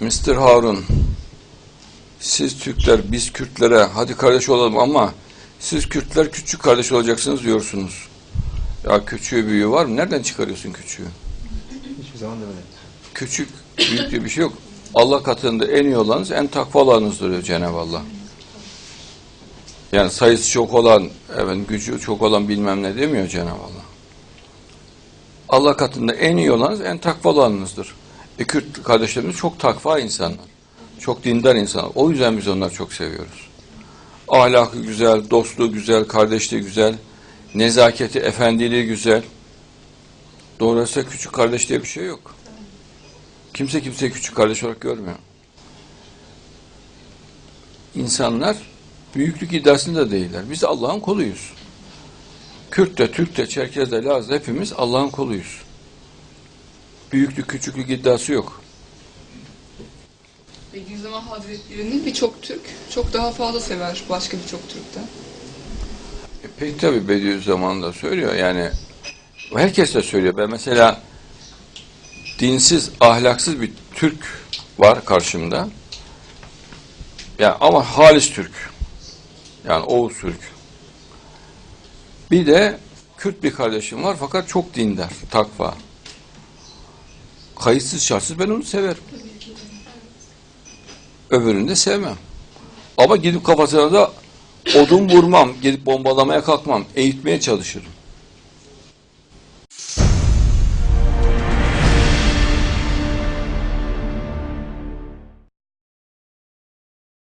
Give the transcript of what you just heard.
Mr. Harun, siz Türkler, biz Kürtlere hadi kardeş olalım ama siz Kürtler küçük kardeş olacaksınız diyorsunuz. Ya küçüğü büyüğü var mı? Nereden çıkarıyorsun küçüğü? Hiçbir zaman demedim. Küçük, büyük diye bir şey yok. Allah katında en iyi olanınız en takvalarınızdır diyor Cenab-ı Allah. Yani sayısı çok olan, evet, gücü çok olan bilmem ne demiyor Cenab-ı Allah. Allah katında en iyi olanınız en takvalı olanınızdır. E Kürt kardeşlerimiz çok takva insanlar. Çok dindar insanlar. O yüzden biz onları çok seviyoruz. Ahlakı güzel, dostluğu güzel, kardeşliği güzel, nezaketi, efendiliği güzel. Doğrusu küçük kardeş diye bir şey yok. Kimse kimseyi küçük kardeş olarak görmüyor. İnsanlar büyüklük iddiasında değiller. Biz Allah'ın koluyuz. Kürt de, Türk de, Çerkez de, Laz hepimiz Allah'ın koluyuz. Büyüklük, küçüklük iddiası yok. Bediüzzaman Hazretleri'nin birçok Türk çok daha fazla sever başka birçok Türk'ten. E pek tabi Bediüzzaman da söylüyor yani herkes de söylüyor. Ben mesela dinsiz, ahlaksız bir Türk var karşımda. Yani ama halis Türk. Yani Oğuz Türk. Bir de Kürt bir kardeşim var fakat çok dindar, takva. Kayıtsız şartsız ben onu severim. Öbürünü de sevmem. Ama gidip kafasına da odun vurmam, gidip bombalamaya kalkmam, eğitmeye çalışırım.